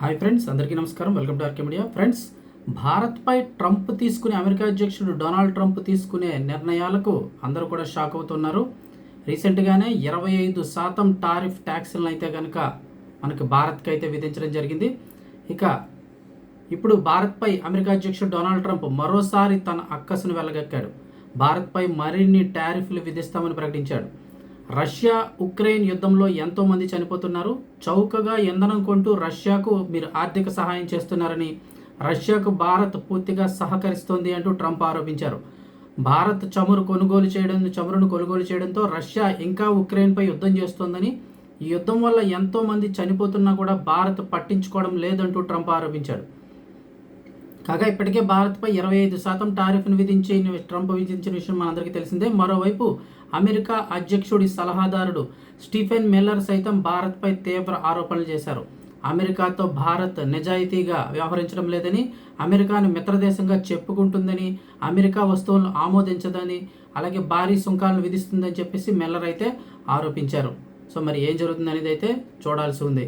Hi friends అందరికీ నమస్కారం. Welcome to RK media. Friends భారత్పై ట్రంప్ తీసుకునే అమెరికా అధ్యక్షుడు డొనాల్డ్ ట్రంప్ తీసుకునే నిర్ణయాలకు అందరూ కూడా షాక్ అవుతున్నారు. రీసెంట్గానే ఇరవై ఐదు శాతం టారిఫ్ ట్యాక్స్లను అయితే కనుక మనకు భారత్కి అయితే విధించడం జరిగింది. ఇక ఇప్పుడు భారత్పై అమెరికా అధ్యక్షుడు డొనాల్డ్ ట్రంప్ మరోసారి తన అక్కసును వెళ్ళగక్కాడు భారత్పై మరిన్ని టారిఫ్లు విధిస్తామని ప్రకటించాడు. రష్యా ఉక్రెయిన్ యుద్ధంలో ఎంతోమంది చనిపోతున్నారు. చౌకగా ఇంధనం కొంటూ రష్యాకు మీరు ఆర్థిక సహాయం చేస్తున్నారని రష్యాకు భారత్ పూర్తిగా సహకరిస్తోంది అంటూ ట్రంప్ ఆరోపించారు. భారత్ చమురు కొనుగోలు చేయడం చమురును కొనుగోలు చేయడంతో రష్యా ఇంకా ఉక్రెయిన్పై యుద్ధం చేస్తోందని ఈ యుద్ధం వల్ల ఎంతోమంది చనిపోతున్నా కూడా భారత్ పట్టించుకోవడం లేదంటూ ట్రంప్ ఆరోపించాడు కాగా ఇప్పటికే భారత్పై ఇరవై ఐదు శాతం టారిఫ్ను విధించి ట్రంప్ విధించిన విషయం మనందరికీ తెలిసిందే. మరోవైపు అమెరికా అధ్యక్షుడి సలహాదారుడు స్టీఫెన్ మిల్లర్ సైతం భారత్పై తీవ్ర ఆరోపణలు చేశారు. అమెరికాతో భారత్ నిజాయితీగా వ్యవహరించడం లేదని అమెరికాను మిత్రదేశంగా చెప్పుకుంటుందని అమెరికా వస్తువులను ఆమోదించదని అలాగే భారీ సుంకాలను విధిస్తుందని చెప్పేసి మిల్లర్ అయితే ఆరోపించారు. సో మరి ఏం జరుగుతుంది అనేది అయితే చూడాల్సి ఉంది.